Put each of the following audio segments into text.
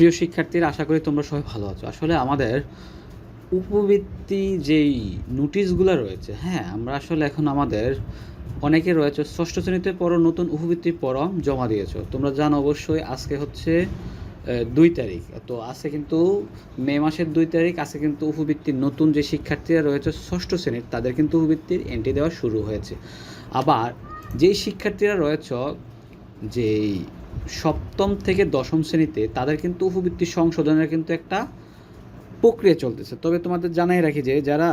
প্রিয় শিক্ষার্থীরা, আশা করি তোমরা সবাই ভালো আছো। আসলে আমাদের উপবৃত্তি যেই নোটিশগুলো রয়েছে হ্যাঁ আমরা আসলে এখন আমাদের অনেকে রয়েছে, ষষ্ঠ শ্রেণীতে পড়ো, নতুন উপবৃত্তি পরম জমা দিয়েছ। তোমরা জানো অবশ্যই আজকে হচ্ছে দুই তারিখ। তো আজকে কিন্তু মে মাসের দুই তারিখ, আজকে কিন্তু উপবৃত্তির নতুন যে শিক্ষার্থীরা রয়েছে ষষ্ঠ শ্রেণির, তাদের কিন্তু উপবৃত্তির এন্ট্রি দেওয়া শুরু হয়েছে। আবার যেই শিক্ষার্থীরা রয়েছে, যেই সপ্তম থেকে দশম শ্রেণীতে তাদের কিন্তু উপবৃত্তি সংশোধনের কিন্তু একটা প্রক্রিয়া চলতেছে। তবে তোমাদের জানাই রাখি যে যারা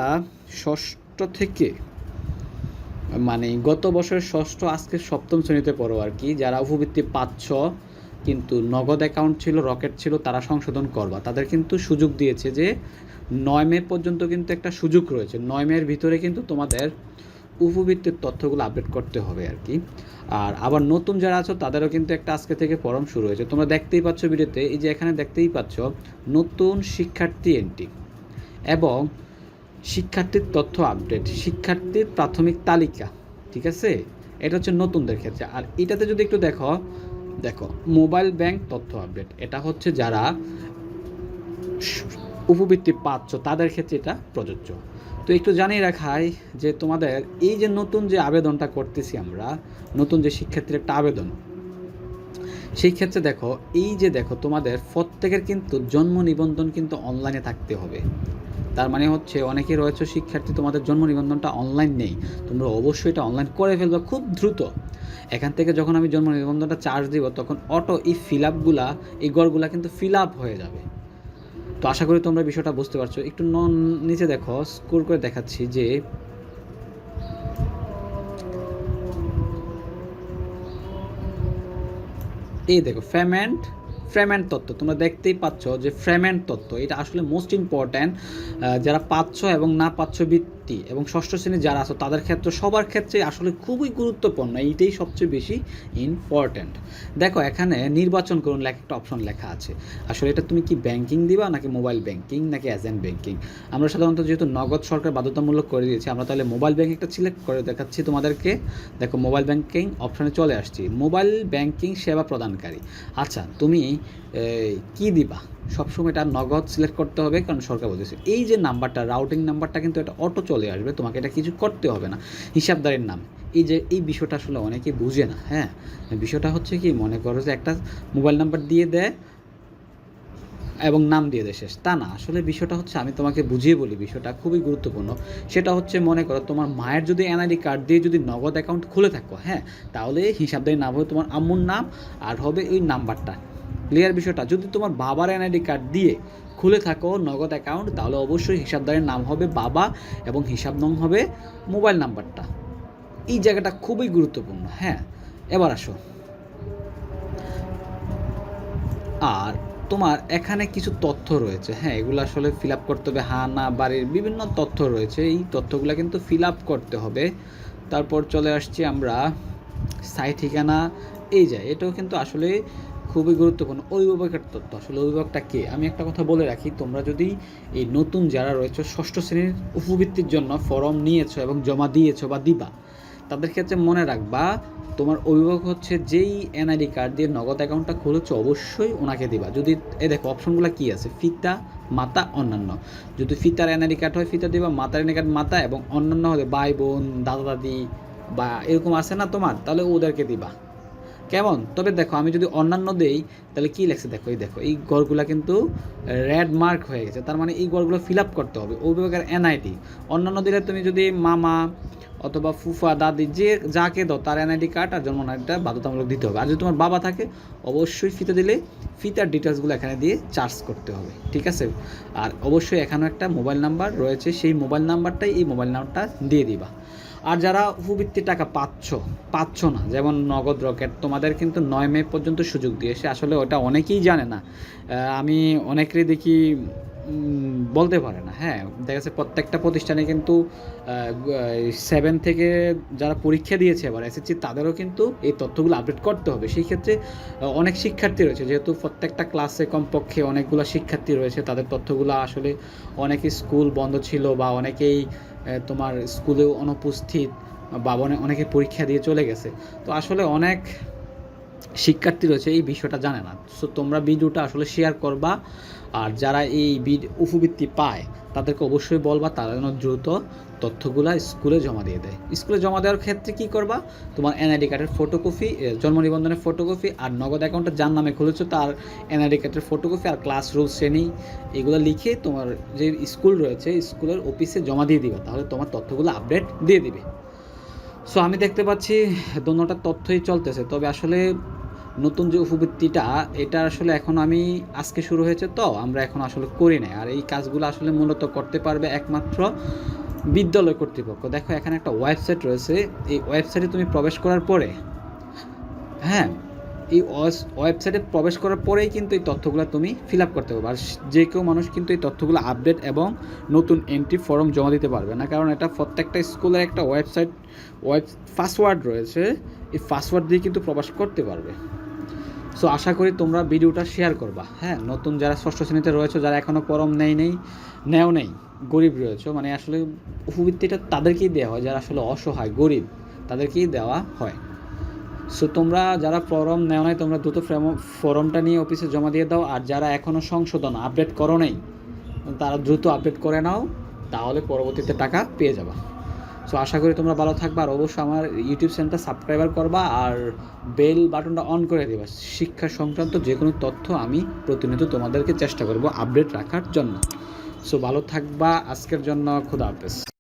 ষষ্ঠ থেকে মানে গত বছরের ষষ্ঠ আজকে সপ্তম শ্রেণীতে পড়ো আর কি, যারা উপবৃত্তি পাচ্ছ, কিন্তু নগদ অ্যাকাউন্ট ছিল, রকেট ছিল, তারা সংশোধন করবা। তাদের কিন্তু সুযোগ দিয়েছে যে নয় মে পর্যন্ত কিন্তু একটা সুযোগ রয়েছে। নয় মের ভিতরে কিন্তু তোমাদের উপবৃত্তির তথ্যগুলো আপডেট করতে হবে আর কি আর আবার নতুন যারা আছো, তাদেরও কিন্তু একটা আজকে থেকে ফরম শুরু হয়েছে। তোমরা দেখতেই পাচ্ছ ভিডিওতে, এই যে এখানে দেখতেই পাচ্ছ, নতুন শিক্ষার্থী এন্ট্রি এবং শিক্ষার্থীর তথ্য আপডেট শিক্ষার্থীর প্রাথমিক তালিকা, ঠিক আছে? এটা হচ্ছে নতুনদের ক্ষেত্রে। আর এটাতে যদি একটু দেখো দেখো মোবাইল ব্যাংক তথ্য আপডেট এটা হচ্ছে যারা উপবৃত্তি পাচ্ছ, তাদের ক্ষেত্রে এটা প্রযোজ্য। তো একটু জানিয়ে রাখাই যে তোমাদের এই যে নতুন যে আবেদনটা করতেছি আমরা, নতুন যে শিক্ষার্থীর একটা আবেদন, সেই ক্ষেত্রে দেখো, এই যে দেখো, তোমাদের প্রত্যেকের কিন্তু জন্ম নিবন্ধন কিন্তু অনলাইনে থাকতে হবে। তার মানে হচ্ছে অনেকে রয়েছে শিক্ষার্থী, তোমাদের জন্ম নিবন্ধনটা অনলাইন নেই। তোমরা অবশ্যই এটা অনলাইন করে ফেলবে খুব দ্রুত। এখান থেকে যখন আমি জন্ম নিবন্ধনটা চার্জ দিব, তখন অটো এই ফিল আপগুলা এই গড়গুলা কিন্তু ফিল আপ হয়ে যাবে। তো আশা করি তোমরা বিষয়টা বুঝতে পারছ। একটু নন নিচে দেখো স্কোর করে দেখাচ্ছি যে এই দেখো ফ্রেমেন্ট ফ্রেমেন্ট তত্ত্ব। তোমরা দেখতেই পাচ্ছ যে ফ্রেমেন্ট তত্ত্ব, এটা আসলে মোস্ট ইম্পর্ট্যান্ট যারা পাচ্ছ এবং না পাচ্ছ বৃত্তি এবং ষষ্ঠ শ্রেণি যারা আছো, তাদের ক্ষেত্রে, সবার ক্ষেত্রে আসলে খুবই গুরুত্বপূর্ণ, এইটাই সবচেয়ে বেশি ইম্পর্ট্যান্ট দেখো, এখানে নির্বাচন করুন লেখা একটা অপশন লেখা আছে। আসলে এটা তুমি কি ব্যাংকিং দিবা, নাকি মোবাইল ব্যাংকিং নাকি এজেন্ট ব্যাংকিং আমরা সাধারণত যেহেতু নগদ সরকার বাধ্যতামূলক করে দিয়েছি, আমরা তাহলে মোবাইল ব্যাংকিংটা সিলেক্ট করে দেখাচ্ছি তোমাদেরকে। দেখো মোবাইল ব্যাংকিং অপশনে চলে আসছি। মোবাইল ব্যাংকিং সেবা প্রদানকারী। আচ্ছা তুমি কি দিবা? সবসময় এটা নগদ সিলেক্ট করতে হবে, কারণ সরকার বলতেছে, এই যে নাম্বারটা রাউটিং নাম্বারটা কিন্তু এটা অটো চলে আসবে, তোমাকে এটা কিছু করতে হবে না। হিসাবদারের নাম। এই যে, এই বিষয়টা আসলে অনেকে বুঝে না হ্যাঁ? বিষয়টা হচ্ছে কি, মনে করো যে একটা মোবাইল নাম্বার দিয়ে দেয় এবং নাম দিয়ে দেয় শেষ। তা না, আসলে বিষয়টা হচ্ছে, আমি তোমাকে বুঝিয়ে বলি, বিষয়টা খুবই গুরুত্বপূর্ণ। সেটা হচ্ছে, মনে করো তোমার মায়ের যদি এনআইডি কার্ড দিয়ে যদি নগদ অ্যাকাউন্ট খুলে থাকো হ্যাঁ? তাহলে হিসাবদারি নাম হবে তোমার আম্মুর নাম, আর হবে ওই নাম্বারটা। ক্লিয়ার বিষয়টা, যদি তোমার বাবার এনআইডি কার্ড দিয়ে খুলে থাকো নগদ অ্যাকাউন্ট, তাহলে অবশ্যই হিসাবদারের নাম হবে বাবা এবং হিসাব নং হবে মোবাইল নাম্বারটা। এই জায়গাটা খুবই গুরুত্বপূর্ণ হ্যাঁ? এবার আসো। আর তোমার এখানে কিছু তথ্য রয়েছে হ্যাঁ? এগুলো আসলে ফিল আপ করতে হবে হা না বাড়ির বিভিন্ন তথ্য রয়েছে। এই তথ্যগুলো কিন্তু ফিল আপ করতে হবে। তারপর চলে আসছি আমরা স্থায়ী ঠিকানা, এই যায় এটাও কিন্তু আসলে খুবই গুরুত্বপূর্ণ। অভিভাবকের তথ্য। আসলে অভিভাবকটা কে? আমি একটা কথা বলে রাখি, তোমরা যদি এই নতুন যারা রয়েছে, ষষ্ঠ শ্রেণির উপবৃত্তির জন্য ফর্ম নিয়েছো এবং জমা দিয়েছ বা দিবা, তাদের ক্ষেত্রে মনে রাখবা, তোমার অভিভাবক হচ্ছে যেই এনআইডি কার্ড দিয়ে নগদ অ্যাকাউন্টটা খুলেছো, অবশ্যই ওনাকে দিবা। যদি, এ দেখো, অপশনগুলো কি আছে? ফিতা, মাতা, অন্যান্য। যদি ফিতার এনআইডি কার্ড হয়, ফিতা দিবা, মাতার এনআইডি কার্ড মাতা এবং অন্যান্য হলে ভাই, বোন, দাদা, দাদি বা এরকম আছে না তোমার, তাহলে ওদেরকে দিবা। কেমন? তবে দেখো, আমি যদি অন্যান্য দেই, তাহলে কি লেখছে? দেখো, এই দেখো, এই গড়গুলো কিন্তু রেড মার্ক হয়ে গেছে। তার মানে এই গড়গুলো ফিল আপ করতে হবে। অভিভাবকের এনআইটি। অন্যান্য দিলে তুমি যদি মামা অথবা ফুফা, দাদি, যে যাকে দাও, তার এনআইডি কার্ড আর জন্ম নাইডিটা বাধ্যতামূলক দিতে হবে। আর যদি তোমার বাবা থাকে, অবশ্যই ফিতে দিলে ফিতার ডিটেলসগুলো এখানে দিয়ে চার্জ করতে হবে, ঠিক আছে? আর অবশ্যই এখানেও একটা মোবাইল নাম্বার রয়েছে, সেই মোবাইল নাম্বারটাই এই মোবাইল নাম্বারটা দিয়ে দিবা। আর যারা উপবৃত্তির টাকা পাচ্ছ পাচ্ছ না, যেমন নগদ রকেট, তোমাদের কিন্তু নয় মে পর্যন্ত সুযোগ দিয়েছে। আসলে ওটা অনেকেই জানে না। আমি অনেকেরই দেখি বলতে পারে না। হ্যাঁ দেখা যাচ্ছে প্রত্যেকটা প্রতিষ্ঠানে কিন্তু সেভেন থেকে যারা পরীক্ষা দিয়েছে এবার এসএসসি তাদেরও কিন্তু এই তথ্যগুলো আপডেট করতে হবে। সেই ক্ষেত্রে অনেক শিক্ষার্থী রয়েছে। যেহেতু প্রত্যেকটা ক্লাসে কমপক্ষে অনেকগুলো শিক্ষার্থী রয়েছে, তাদের তথ্যগুলো আসলে অনেকে স্কুল বন্ধ ছিল বা অনেকেই তোমার স্কুলেও অনুপস্থিত বা অনে- অনেকে পরীক্ষা দিয়ে চলে গেছে। তো আসলে অনেক শিক্ষার্থী রয়েছে, এই বিষয়টা জানে না। সো তোমরা ভিডিওটা আসলে শেয়ার করবা, আর যারা এই উপবৃত্তি পায়, তাদেরকে অবশ্যই বলবা, তারা যেন দ্রুত তথ্যগুলো স্কুলে জমা দিয়ে দেয়। স্কুলে জমা দেওয়ার ক্ষেত্রে কি করবা? তোমার এনআইডি কার্ডের ফটোকপি জন্ম নিবন্ধনের ফটোকপি আর নগদ অ্যাকাউন্টটা যার নামে খুলেছো, তার এনআইডি কার্ডের ফটোকপি আর ক্লাস রুল শ্রেণি এগুলো লিখে তোমার যে স্কুল রয়েছে, স্কুলের অফিসে জমা দিয়ে দিবা। তাহলে তোমার তথ্যগুলো আপডেট দিয়ে দিবে। সো আমি দেখতে পাচ্ছি দোনোটা তথ্যই চলতেছে। তবে আসলে নতুন যে উপবৃত্তিটা, এটা আসলে এখন আমি আজকে শুরু হয়েছে তো, আমরা এখন আসলে করি না আর এই কাজগুলো আসলে মূলত করতে পারবে একমাত্র বিদ্যালয় কর্তৃপক্ষ। দেখো, এখানে একটা ওয়েবসাইট রয়েছে। এই ওয়েবসাইটে তুমি প্রবেশ করার পরে হ্যাঁ এই ওয়েবসাইটে প্রবেশ করার পরেই কিন্তু এই তথ্যগুলো তুমি ফিল আপ করতে পারবে। আর যে কেউ মানুষ কিন্তু এই তথ্যগুলো আপডেট এবং নতুন এন্ট্রি ফর্ম জমা দিতে পারবে না। কারণ এটা প্রত্যেকটা স্কুলের একটা ওয়েবসাইট, ওয়েব পাসওয়ার্ড রয়েছে। এই পাসওয়ার্ড দিয়ে কিন্তু প্রবেশ করতে পারবে। সো আশা করি তোমরা ভিডিওটা শেয়ার করবা। হ্যাঁ নতুন যারা ষষ্ঠ শ্রেণীতে রয়েছে, যারা এখনও পরম নেই নেই, নেও নেই, গরিব রয়েছে মানে আসলে উপবৃত্তিটা তাদেরকেই দেওয়া হয়। যারা আসলে অসহায়, গরিব, তাদেরকেই দেওয়া হয়। সো তোমরা যারা ফর্ম নেও নাই, তোমরা দ্রুত ফর্ম- ফর্মটা নিয়ে অফিসে জমা দিয়ে দাও। আর যারা এখনও সংশোধন আপডেট করো নাই, তারা দ্রুত আপডেট করে নাও, তাহলে পরবর্তীতে টাকা পেয়ে যাবা। সো আশা করি তোমরা ভালো থাকবা, আর অবশ্যই আমার ইউটিউব চ্যানেলটা সাবস্ক্রাইবার করবা, আর বেল বাটনটা অন করে দেবা। শিক্ষা সংক্রান্ত যে কোনো তথ্য আমি প্রতিনিয়ত তোমাদেরকে চেষ্টা করব আপডেট রাখার জন্য। সো ভালো থাকবা, আজকের জন্য খুদা হাফেজ।